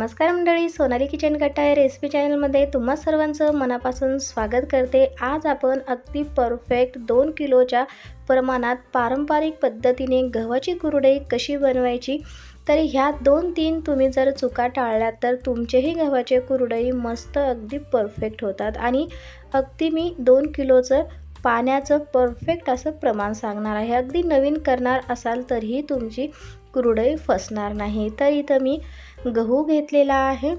नमस्कार मंडळी सोनाली किचन कट्टा या रेसिपी चॅनलमध्ये तुम्हा सर्वांचं मनापासून स्वागत करते. आज आपण अगदी परफेक्ट दोन किलोच्या प्रमाणात पारंपरिक पद्धतीने गव्हाची कुरडई कशी बनवायची तर ह्या दोन तीन तुम्ही जर चुका टाळल्यात तर तुमचेही गव्हाचे कुरडई मस्त अगदी परफेक्ट होतात. आणि अगदी मी दोन किलोचं पाण्याचं परफेक्ट असं प्रमाण सांगणार आहे. अगदी नवीन करणार असाल तरीही तुमची कुरडई फसणार नाही. तर इथं मी गहू घेतलेला आहे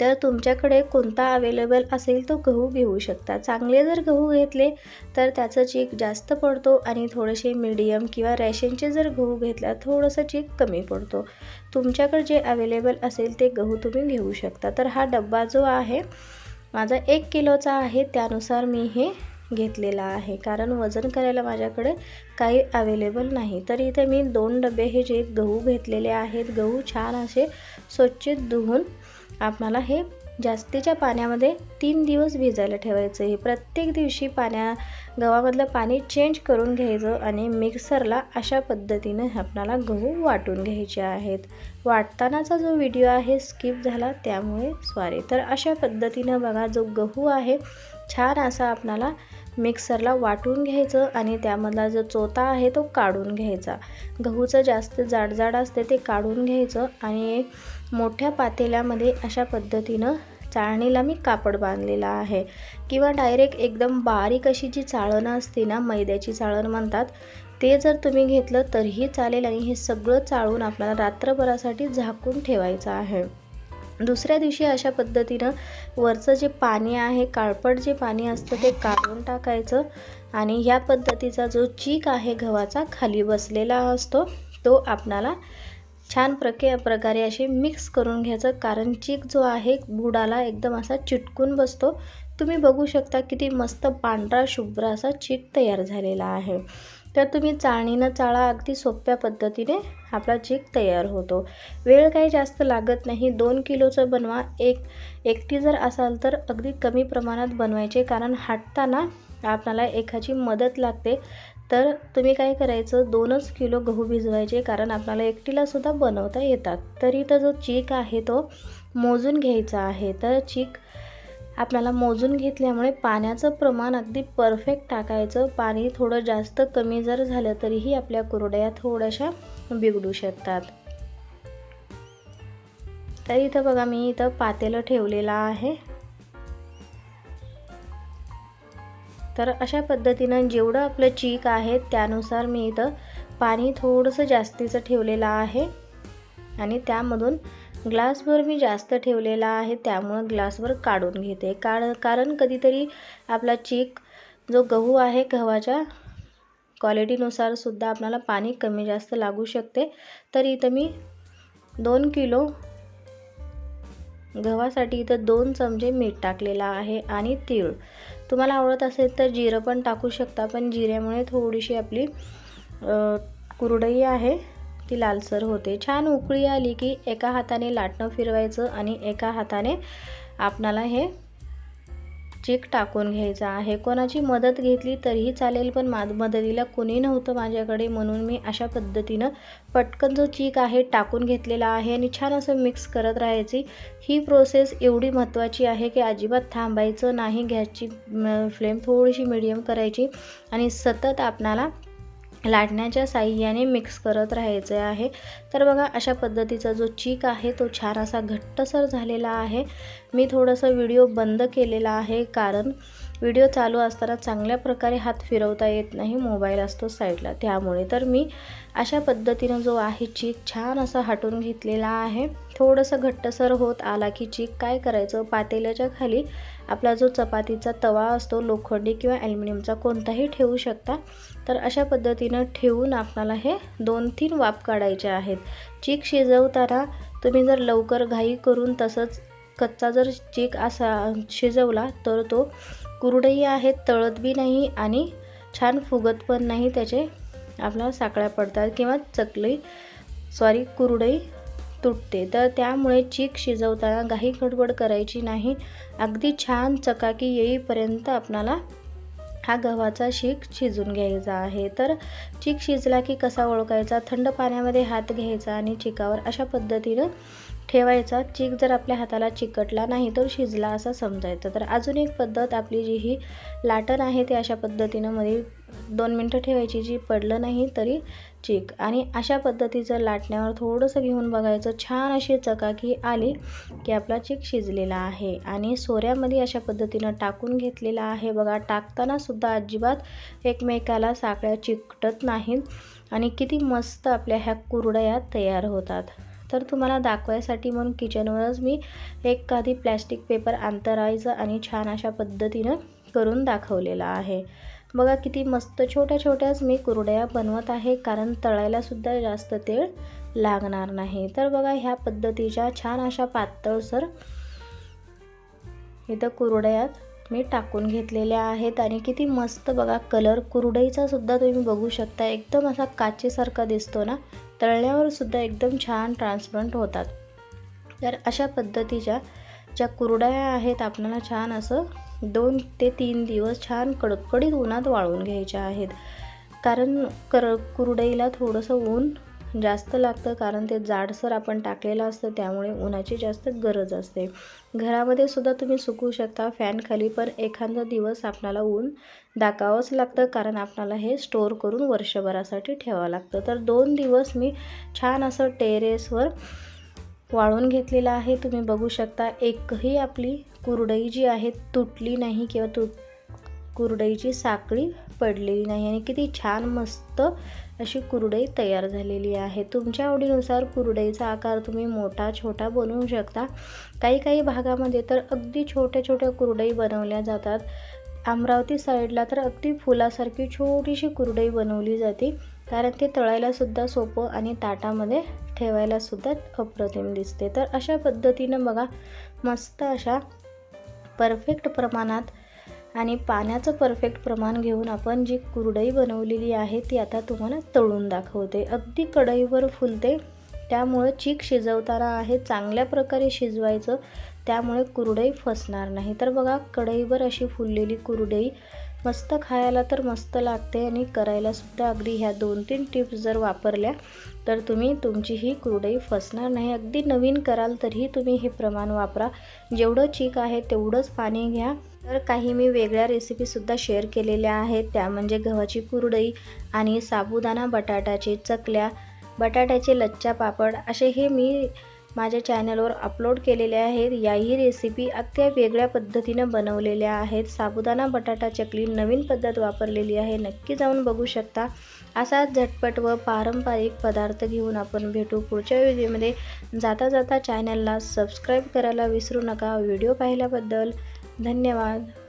तर तुमच्याकडे कोणता अवेलेबल असेल तो गहू घेऊ शकता. चांगले जर गहू घेतले तर त्याचं चीक जास्त पडतो आणि थोडेसे मीडियम किंवा रॅशनचे जर गहू घेतला थोडंसं चीक कमी पडतो. तुमच्याकडे जे अवेलेबल असेल ते गहू तुम्ही घेऊ शकता. तर हा डब्बा जो आहे माझा एक किलोचा आहे त्यानुसार मी हे घेतलेला आहे. कारण वजन करायला माझ्याकडे काही अवेलेबल नाही. तर इथे मी दोन डबे हे जे गहू घेतलेले आहेत गहू छान असे स्वच्छ धुवून आपणाला हे जास्तीच्या पाण्यामध्ये तीन दिवस भिजायला ठेवायचं आहे. प्रत्येक दिवशी पाण्या गव्हामधलं पाणी चेंज करून घ्यायचं आणि मिक्सरला अशा पद्धतीने आपणाला गहू वाटून घ्यायचे आहेत. वाटतानाचा जो व्हिडिओ आहे स्किप झाला त्यामुळे स्वारी तर अशा पद्धतीनं बघा जो गहू आहे छान असा आपणाला मिक्सरला वाटून घ्यायचं आणि त्यामधला जो चोथा आहे तो काढून घ्यायचा. गहूचं जास्त जाडजाड असते ते काढून घ्यायचं आणि मोठ्या पातेल्यामध्ये अशा पद्धतीनं चाळणीला मी कापड बांधलेला आहे. किंवा डायरेक्ट एकदम बारीक अशी जी चाळणं असते ना मैद्याची चाळण म्हणतात ते जर तुम्ही घेतलं तरीही चालेल आणि हे सगळं चाळून आपल्याला रात्रभरासाठी झाकून ठेवायचं आहे. दुसऱ्या दिवशी अशा पद्धतीनं वरचं जे पाणी आहे काळपट जे पाणी असतं ते काढून टाकायचं आणि ह्या पद्धतीचा जो चीक आहे गव्हाचा खाली बसलेला असतो तो आपणाला छान प्रके प्रकारे असे मिक्स करून घ्यायचं. कारण चीक जो आहे बुडाला एकदम असा चिटकून बसतो. तुम्ही बघू शकता किती मस्त पांढरा शुभ्र असा चीक तयार झालेला आहे. तर तुम्ही चाळणीनं चाळा अगदी सोप्या पद्धतीने आपला चीक तयार होतो. वेळ काही जास्त लागत नाही. दोन किलोचं बनवा. एक एकटी जर असाल तर अगदी कमी प्रमाणात बनवायचे कारण हाटताना आपल्याला एकाची मदत लागते. तर तुम्ही काय करायचं? दोनच किलो गहू भिजवायचे कारण आपल्याला एकटीलासुद्धा बनवता येतात. तरी तर जो चीक आहे तो मोजून घ्यायचा आहे. तर चीक आपल्याला मोजून घेतल्यामुळे पाण्याचं प्रमाण अगदी परफेक्ट टाकायचं. पाणी थोडं जास्त कमी जर झालं तरीही आपल्या कुरड्या थोड्याशा बिघडू शकतात. तर इथं बघा मी इथं पातेलं ठेवलेलं आहे. तर अशा पद्धतीनं जेवढं आपलं चीक आहे त्यानुसार मी इथं पाणी थोडंसं जास्तीचं ठेवलेलं आहे. आणि त्यामधून ग्लासभर मी जास्त ठेवलेला आहे त्यामुळं ग्लासभर काढून घेते. काळ कारण कधीतरी आपला चीक जो गहू आहे गव्हाच्या क्वालिटीनुसार सुद्धा आपल्याला पाणी कमी जास्त लागू शकते. तर इथं मी दोन किलो गव्हासाठी इथं दोन चमचे मीठ टाकलेला आहे आणि तीळ. तुम्हाला आवडत असेल तर जिरं पण टाकू शकता पण जिऱ्यामुळे थोडीशी आपली कुरडई आहे. ती लालसर होते. छान उकळी आली की एका हाताने लाटणं फिरवायचं आणि एका हाताने आपणाला हे चीक टाकून घ्यायचं आहे. कोणाची मदत घेतली तरीही चालेल पण मा मदतीला कोणी नव्हतं माझ्याकडे म्हणून मी अशा पद्धतीनं पटकन जो चीक आहे टाकून घेतलेला आहे आणि छान असं मिक्स करत राहायची. ही प्रोसेस एवढी महत्त्वाची आहे की अजिबात थांबायचं नाही गॅसची फ्लेम थोडीशी मिडियम करायची आणि सतत आपणाला लाटण्याच्या साह्याने मिक्स करत राहायचे आहे. तर बघा अशा पद्धतीचा जो चीक आहे तो छान असा घट्टसर झालेला आहे. मी थोडंसं व्हिडिओ बंद केलेला आहे कारण व्हिडिओ चालू असताना चांगल्या प्रकारे हात फिरवता येत नाही मोबाईल असतो साईडला. त्यामुळे तर मी अशा पद्धतीनं जो आहे चीक छान असा हटून घेतलेला आहे. थोडंसं घट्टसर होत आला की चीक काय करायचं? पातेल्याच्या खाली आपला जो चपातीचा तवा असतो लोखंडी किंवा ॲल्युमिनियमचा कोणताही ठेवू शकता. तर अशा पद्धतीनं ठेवून आपणाला हे दोन तीन वाफ काढायचे आहेत. चीक शिजवताना तुम्ही जर लवकर घाई करून तसंच कच्चा जर चीक असा शिजवला तर तो कुरडई आहेत तळत बी नाही आणि छान फुगत पण नाही त्याचे आपल्याला साकळ्या पडतात किंवा चकली सॉरी कुरडई तुटते. तर त्यामुळे चीक शिजवताना घाई गडबड करायची नाही. अगदी छान चकाकी येईपर्यंत आपणाला हा गव्हाचा शीक शिजून घ्यायचा आहे. तर चीक शिजला की कसा ओळखायचा? थंड पाण्यामध्ये हात घ्यायचा आणि चिकावर अशा पद्धतीनं ठेवायचा. चीक जर आपल्या हाताला चिकटला नाही तर शिजला असं समजायचं तर अजून एक पद्धत आपली जी ही लाटण आहे ते अशा पद्धतीनं मध्ये दोन मिनटं ठेवायची. जी पडलं नाही तरी चीक. आणि अशा पद्धतीचं लाटण्यावर थोडंसं घेऊन बघायचं. छान अशी चकाकी आली की आपला चीक शिजलेला आहे. आणि सोऱ्यामध्ये अशा पद्धतीनं टाकून घेतलेला आहे. बघा टाकताना सुद्धा अजिबात एकमेकाला साखळ्या चिकटत नाहीत. आणि किती मस्त आपल्या ह्या कुरडया तयार होतात. तर तुम्हाला दाखवायसाठी म्हणून किचनवरच मी एक प्लॅस्टिक पेपर अंतरायचं आणि छान अशा पद्धतीनं करून दाखवलेला आहे. बघा किती मस्त छोट्या छोट्याच मी कुरडया बनवत आहे कारण तळायलासुद्धा जास्त तेल लागणार नाही. तर बघा ह्या पद्धतीच्या छान अशा पातळसर इथं कुरड्यात मी टाकून घेतलेल्या आहेत आणि किती मस्त बघा कलर कुरडईचा सुद्धा तुम्ही बघू शकता. एकदम असा काचेसारखा दिसतो ना तळण्यावर सुद्धा एकदम छान ट्रान्सपरंट होतात. तर अशा पद्धतीच्या ज्या कुरडया आहेत आपल्याला छान असं दोन ते तीन दिवस छान कडकडीत उन्हात वाळून घ्यायच्या आहेत. कारण कर कुरडईला थोडंसं ऊन जास्त लागतं कारण ते जाडसर आपण टाकलेलं असतं त्यामुळे उन्हाची जास्त गरज असते. घरामध्ये सुद्धा तुम्ही सुकवू शकता फॅनखाली पण एखादा दिवस आपणाला ऊन दाखावंच लागतं कारण आपणाला हे स्टोअर करून वर्षभरासाठी ठेवावं लागतं. तर दोन दिवस मी छान असं टेरेसवर वाळून घेतलेलं आहे. तुम्ही बघू शकता एकही आपली कुरडई जी आहे तुटली नाही किंवा तुट कुरडईची साखळी पडलेली नाही आणि किती छान मस्त अशी कुरडई तयार झालेली आहे. तुमच्या आवडीनुसार कुरडईचा आकार तुम्ही मोठा छोटा बनवू शकता. काही काही भागामध्ये तर अगदी छोट्या छोट्या कुरडई बनवल्या जातात. अमरावती साईडला तर अगदी फुलासारखी छोटीशी कुरडई बनवली जाते. कारण ते तळायलासुद्धा सोपं आणि ताटामध्ये ठेवायलासुद्धा अप्रतिम दिसते. तर अशा पद्धतीनं बघा मस्त अशा परफेक्ट प्रमाणात आणि पाण्याचं परफेक्ट प्रमाण घेऊन आपण जी कुरडई बनवलेली आहे ती आता तुम्हाला तळून दाखवते. अगदी कढईवर फुलते. त्यामुळं चीक शिजवताना आहे चांगल्या प्रकारे शिजवायचं. त्यामुळे कुरडई फसणार नाही. तर बघा कढईवर अशी फुललेली कुरडई मस्त खायला तर मस्त लागते आणि करायलासुद्धा अगदी ह्या दोन तीन टिप्स जर वापरल्या तर तुम्ही तुमची ही कुरडई फसणार नाही. अगदी नवीन कराल तरीही तुम्ही हे प्रमाण वापरा. जेवढं चीक आहे तेवढंच पाणी घ्या. तर काही मी वेगळ्या रेसिपीसुद्धा शेअर केलेल्या आहेत. त्या म्हणजे गव्हाची कुरडई आणि साबुदाणा बटाट्याचे चकल्या बटाट्याचे लच्चा पापड असे हे मी माझ्या चॅनलवर अपलोड केलेले आहेत. याही रेसिपी अगदी वेगळ्या पद्धतीनं बनवलेल्या आहेत. साबुदाणा बटाटा चकली नवीन पद्धत वापरलेली आहे. नक्की जाऊन बघू शकता. असाच झटपट व पारंपरिक पदार्थ घेऊन आपण भेटू पुढच्या व्हिडिओमध्ये जाता जाता चॅनलला सबस्क्राईब करायला विसरू नका. व्हिडिओ पाहिल्याबद्दल धन्यवाद.